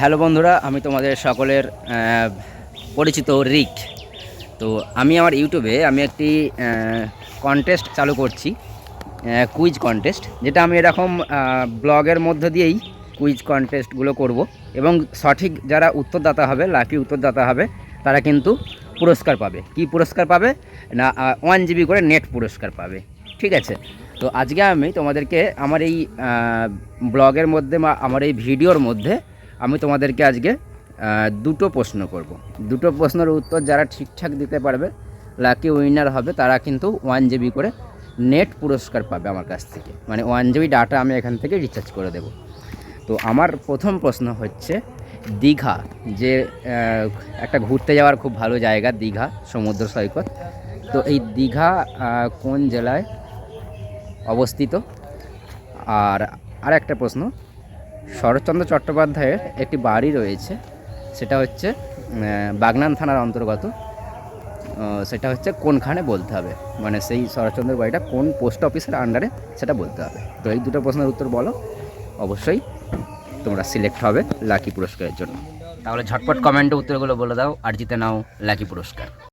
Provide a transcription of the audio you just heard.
Hello বন্ধুরা, আমি তোমাদের সকলের পরিচিত রিক। তো আমি আমার ইউটিউবে আমি একটি কন্টেস্ট চালু করছি কুইজ কন্টেস্ট যেটা আমি এরকম ব্লগের মধ্য দিয়েই কুইজ কন্টেস্টগুলো করব। এবং সঠিক যারা উত্তরদাতা হবে লাকি উত্তরদাতা হবে, তারা কিন্তু পুরস্কার পাবে। কি পুরস্কার পাবে? না ওয়ান জিবি করে নেট পুরস্কার পাবে। ঠিক আছে? তো আজকে আমি তোমাদেরকে আমার এই ব্লগের মধ্যে বা আমার এই ভিডিওর মধ্যে আমি তোমাদেরকে আজকে দুটো প্রশ্ন করব। দুটো প্রশ্নের উত্তর যারা ঠিকঠাক দিতে পারবে লাকি উইনার হবে, তারা কিন্তু ওয়ান জিবি করে নেট পুরস্কার পাবে আমার কাছ থেকে। মানে ওয়ান জিবি ডাটা আমি এখান থেকে রিচার্জ করে দেবো। তো আমার প্রথম প্রশ্ন হচ্ছে, দীঘা, যে একটা ঘুরতে যাওয়ার খুব ভালো জায়গা, দীঘা, সমুদ্র সৈকত। তো এই দীঘা কোন জেলায় অবস্থিত? আর আর একটা প্রশ্ন শরৎচন্দ্র চট্টোপাধ্যায়ের একটি বাড়ি রয়েছে। সেটা হচ্ছে বাগনান থানার অন্তর্গত। সেটা হচ্ছে কোনখানে বলতে হবে? মানে সেই শরৎচন্দ্র বাড়িটা কোন পোস্ট অফিসের আন্ডারে সেটা বলতে হবে। তো এই দুটো প্রশ্নের উত্তর বলো। অবশ্যই তোমরা সিলেক্ট হবে লাকি পুরস্কারের জন্য। তাহলে ঝটপট কমেন্টে উত্তরগুলো বলে দাও আর জিতে নাও লাকি পুরস্কার।